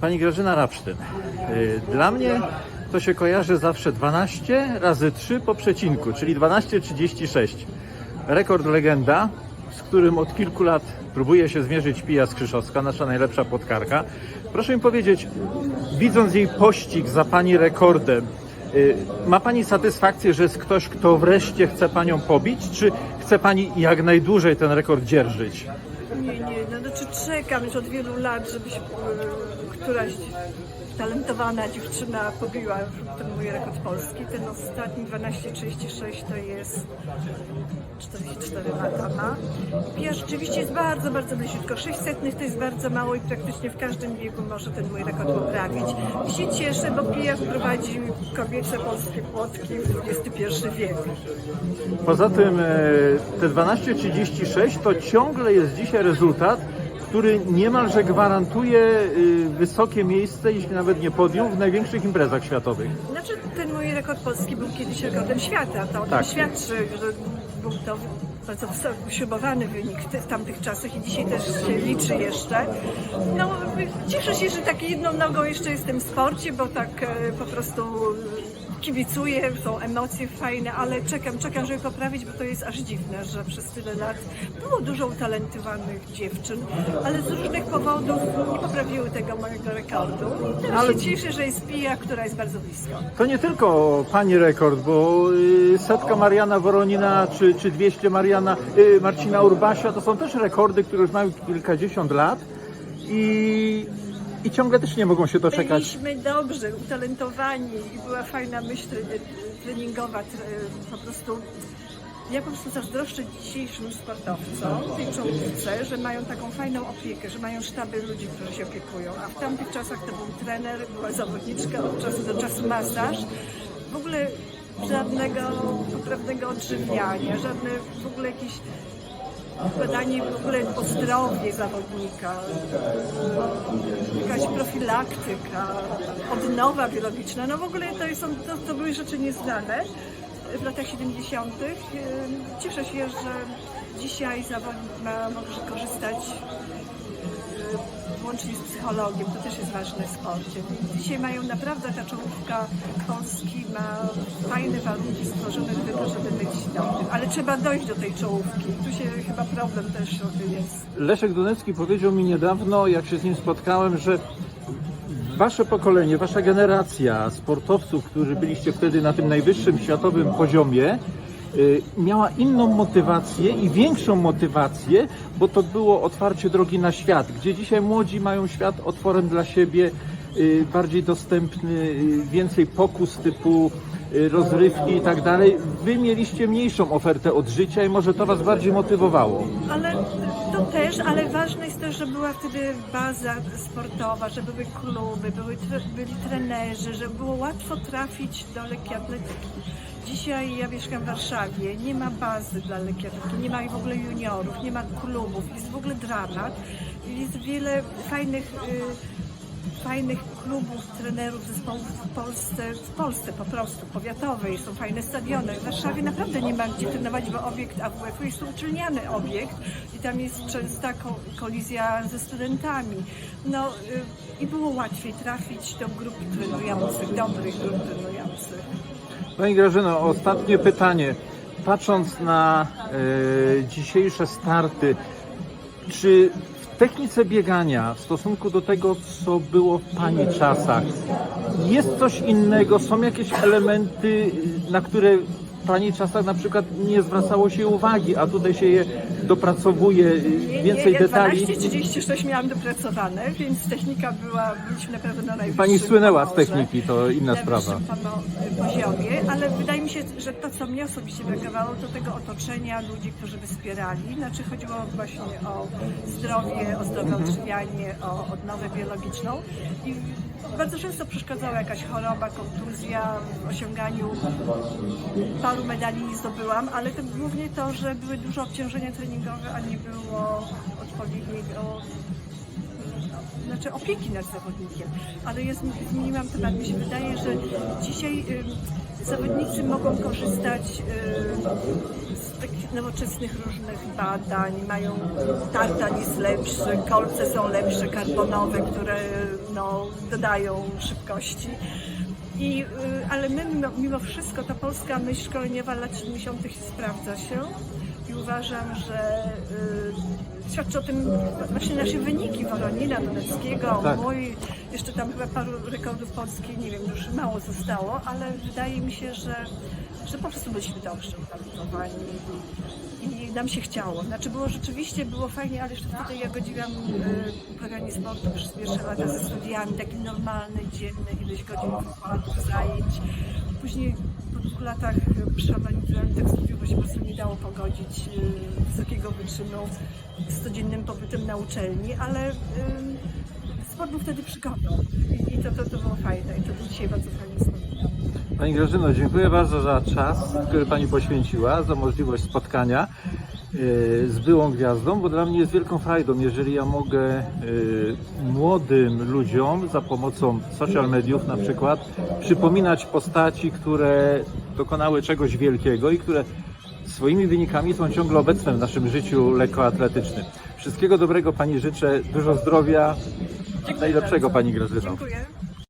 Pani Grażyna Rapsztyn. Y, Dla mnie to się kojarzy zawsze 12 razy 3 po przecinku, czyli 12,36. Rekord legenda, z którym od kilku lat próbuje się zmierzyć Pija Skrzyszowska, nasza najlepsza podkarka. Proszę mi powiedzieć, widząc jej pościg za Pani rekordem, y, ma Pani satysfakcję, że jest ktoś, kto wreszcie chce Panią pobić, czy chce Pani jak najdłużej ten rekord dzierżyć? Nie, nie, no znaczy czekam już od wielu lat, żebyś e, któraś talentowana dziewczyna pobiła ten mój rekord polski. Ten ostatni 12,36 to jest 44 lata ma. Ja rzeczywiście jest bardzo, bardzo bliziutko. 600 to jest bardzo mało i praktycznie w każdym wieku może ten mój rekord poprawić. I się cieszę, bo Pija wprowadził kobiece polskie płotki w XXI wiek. Poza tym e, te 12.36 to ciągle jest dzisiaj rezultat, który niemalże gwarantuje y, wysokie miejsce, jeśli nawet nie podium, w największych imprezach światowych. Znaczy ten mój rekord polski był kiedyś rekordem świata. To o Tak. tym świadczy, że był to bardzo usiłowany wynik w, w tamtych czasach i dzisiaj też się liczy jeszcze. No cieszę się, że tak jedną nogą jeszcze jestem w sporcie, bo tak e, po prostu kibicuję, są emocje fajne, ale czekam, czekam, żeby poprawić, bo to jest aż dziwne, że przez tyle lat było dużo utalentowanych dziewczyn, ale z różnych powodów nie poprawiły tego mojego rekordu. I teraz Ale- się cieszę, że jest Pija, która jest bardzo blisko. To nie tylko pani rekord, bo y, setka Mariana Woronina czy, czy 200 Mariana, y, Marcina Urbasia to są też rekordy, które już mają kilkadziesiąt lat i, i ciągle też nie mogą się doczekać. Byliśmy dobrze, utalentowani i była fajna myśl tre- treningowa, tre- po prostu ja po prostu zazdroszczę dzisiejszym sportowcom, tej czołówce, że mają taką fajną opiekę, że mają sztaby ludzi, którzy się opiekują, a w tamtych czasach to był trener, była zawodniczka, od czasu do czasu masaż, w ogóle żadnego poprawnego odżywiania, żadne w ogóle jakieś badanie w ogóle o zdrowie zawodnika, jakaś profilaktyka, odnowa biologiczna. No w ogóle to, są, to, to były rzeczy nieznane w latach 70. Cieszę się, że dzisiaj zawodnik ma, może korzystać łącznie z psychologiem, to też jest ważne w sporcie. Dzisiaj mają naprawdę ta czołówka Polski ma fajne warunki stworzone do tego, żeby być dobrym, ale trzeba dojść do tej czołówki. Tu się chyba problem też jest. Leszek Donecki powiedział mi niedawno, jak się z nim spotkałem, że wasze pokolenie, wasza generacja sportowców, którzy byliście wtedy na tym najwyższym światowym poziomie, miała inną motywację i większą motywację, bo to było otwarcie drogi na świat, gdzie dzisiaj młodzi mają świat otworem dla siebie, y, bardziej dostępny, y, więcej pokus typu y, rozrywki i tak dalej. Wy mieliście mniejszą ofertę od życia i może to was bardziej motywowało. Ale to też, ale ważne jest też, że była wtedy baza sportowa, że były kluby, były, byli trenerzy, że było łatwo trafić do lekkiej atletyki. Dzisiaj ja mieszkam w Warszawie, nie ma bazy dla atletyki, nie ma w ogóle juniorów, nie ma klubów, jest w ogóle dramat. Jest wiele fajnych, y, fajnych klubów, trenerów, zespołów w Polsce, w Polsce po prostu, powiatowej, są fajne stadiony. W Warszawie naprawdę nie ma gdzie trenować, bo obiekt AWF-u jest uczelniany obiekt i tam jest częsta ko- kolizja ze studentami. No y, i było łatwiej trafić do grup trenujących, dobrych grup trenujących. Pani Grażyno, ostatnie pytanie. Patrząc na e, dzisiejsze starty, czy w technice biegania w stosunku do tego, co było w Pani czasach, jest coś innego? Są jakieś elementy, na które w Pani czasach na przykład nie zwracało się uwagi, a tutaj się je dopracowuje, Nie, więcej nie, detali? 12-36 miałam dopracowane, więc technika była, byliśmy naprawdę na najwyższym Pani słynęła z techniki, to inna na sprawa. poziomie, ale wydaje mi się, że to, co mnie osobiście brakowało, to tego otoczenia ludzi, którzy by wspierali. Znaczy chodziło właśnie o zdrowie, o zdrowe odżywianie, o odnowę biologiczną. I bardzo często przeszkadzała jakaś choroba, kontuzja w osiąganiu paru medali nie zdobyłam, ale to głównie to, że były duże obciążenia treningowe, a nie było odpowiedniego znaczy opieki nad zawodnikiem, ale ja zmi- zmieniłam temat. Mi się wydaje, że dzisiaj zawodnicy mogą korzystać y, z takich nowoczesnych różnych badań, mają tartan jest lepszy, kolce są lepsze, karbonowe, które no, dodają szybkości. I, y, ale my mimo, mimo wszystko ta polska myśl szkoleniowa lat 70. sprawdza się i uważam, że y, świadczy o tym właśnie nasze wyniki Woronina, Doneckiego, Tak. mój, jeszcze tam chyba paru rekordów Polski, nie wiem, już mało zostało, ale wydaje mi się, że, że po prostu byliśmy dobrze uwarunkowani i nam się chciało. Znaczy było rzeczywiście, było fajnie, ale jeszcze wtedy ja godziłam y, uprawianie sportu przez pierwsze lata ze studiami, taki normalny, dzienny, ileś godzin wykładów, zajęć. Później po dwóch latach przeanalizowałem tych studiów, bo się po prostu nie dało pogodzić y, wyczynu z codziennym pobytem na uczelni, ale y, był wtedy przygodą i, to, to, to było fajne i to do dzisiaj bardzo fajnie wspominam. Pani Grażyno, dziękuję bardzo za czas, który Pani poświęciła, za możliwość spotkania yy, z byłą gwiazdą, bo dla mnie jest wielką frajdą, jeżeli ja mogę yy, młodym ludziom za pomocą social mediów na przykład przypominać postaci, które dokonały czegoś wielkiego i które swoimi wynikami są ciągle obecne w naszym życiu lekkoatletycznym. Wszystkiego dobrego Pani życzę, dużo zdrowia, najlepszego. Pani Grażyno. Dziękuję.